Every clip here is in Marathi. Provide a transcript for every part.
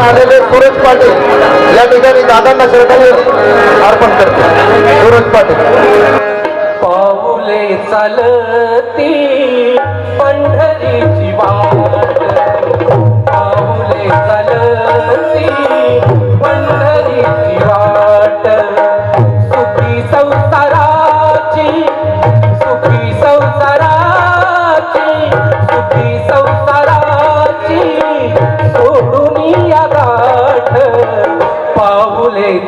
निवडून आलेले सूरज पाटील. या ठिकाणी दादांना श्रद्धांजली अर्पण करतो. सूरज पाटील. पाऊले चालती पंढरीची वाट.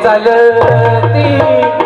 चालती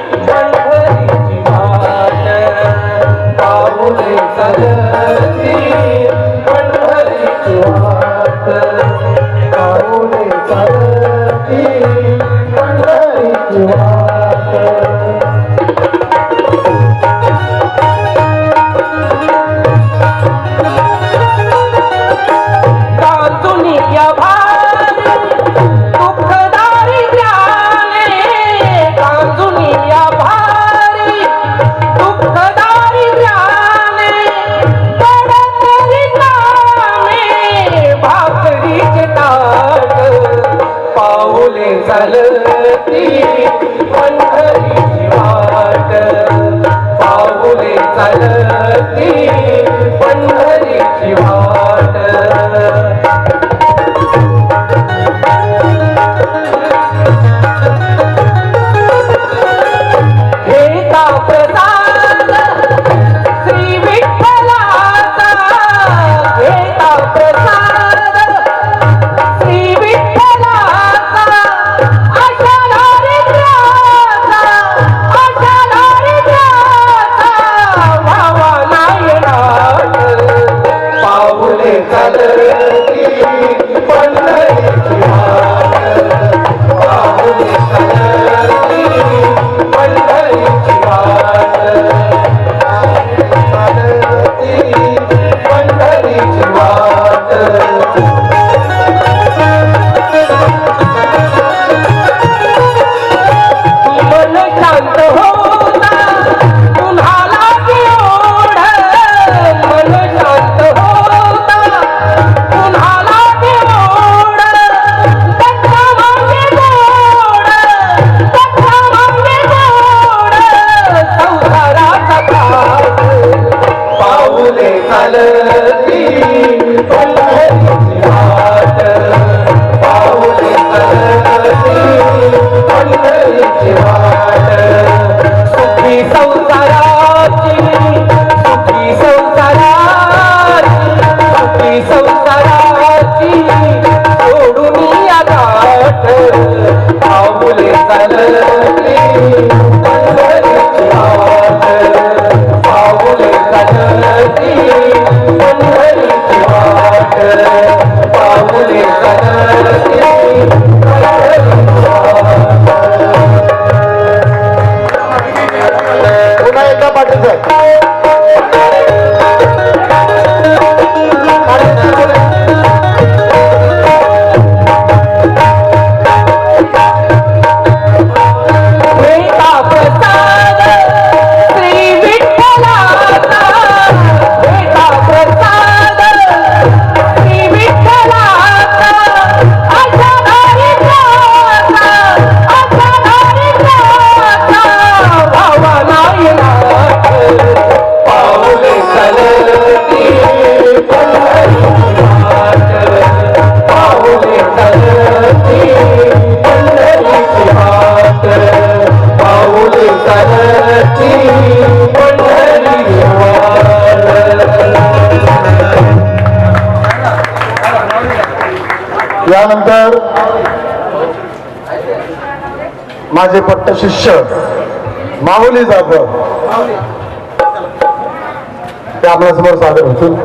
Amén. त्यानंतर माझे पट्ट शिष्य माऊली जाधव. ते आपल्यासमोर सादर होतील.